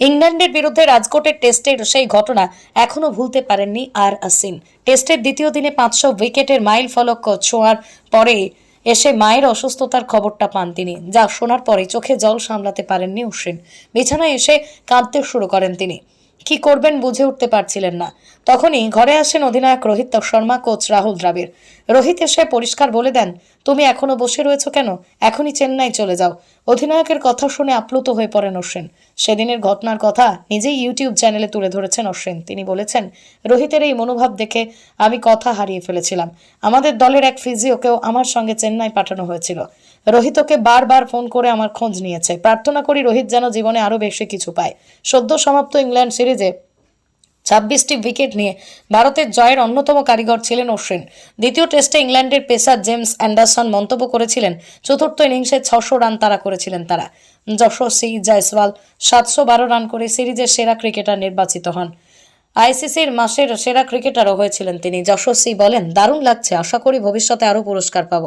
ইংল্যান্ডের বিরুদ্ধে রাজকোটের টেস্টের সেই ঘটনা এখনও ভুলতে পারেননি আর আসিন। টেস্টের দ্বিতীয় দিনে পাঁচশো উইকেটের মাইল ফলক ছোঁয়ার পরে এসে মায়ের অসুস্থতার খবরটা পান তিনি, যা শোনার পরে চোখে জল সামলাতে পারেননি অশ্বিন। বিছানায় এসে কাঁদতে শুরু করেন তিনি। কি করবেন বুঝে উঠতে পারছিলেন না। তখনই ঘরে আসেন অধিনায়ক রোহিত শর্মা, কোচ রাহুল দ্রাবিড়। রোহিত এসে পরিষ্কার বলে দেন, তুমি এখনও বসে রয়েছো কেন? এখনই চেন্নাই চলে যাও। অধিনায়কের কথা শুনে আপ্লুত হয়ে পড়েন অশ্বিন। সেদিনের ঘটনার কথা নিজেই ইউটিউব চ্যানেলে তুলে ধরেছেন অশ্বিন। তিনি বলেছেন, রোহিতের এই মনোভাব দেখে আমি কথা হারিয়ে ফেলেছিলাম। আমাদের দলের এক ফিজিওকেও আমার সঙ্গে চেন্নাই পাঠানো হয়েছিল। রোহিতকে বারবার ফোন করে আমার খোঁজ নিয়েছে। প্রার্থনা করি রোহিত যেন জীবনে আরও বেশি কিছু পায়। সদ্য সমাপ্ত ইংল্যান্ড সিরিজে ছাব্বিশটি উইকেট নিয়ে ভারতের জয়ের অন্যতম কারিগর ছিলেন অশ্বিন। দ্বিতীয় টেস্টে ইংল্যান্ডের পেসার জেমস অ্যান্ডারসন মন্তব্য করেছিলেন, চতুর্থ ইনিংসে ছশো রান তারা করেছিলেন তারা। যশস্বী জয়সওয়াল সাতশো বারো রান করে সিরিজের সেরা ক্রিকেটার নির্বাচিত হন। আইসিসির মাসের সেরা ক্রিকেটারও হয়েছিলেন তিনি। যশস্বী বলেন, দারুণ লাগছে, আশা করি ভবিষ্যতে আরও পুরস্কার পাবো।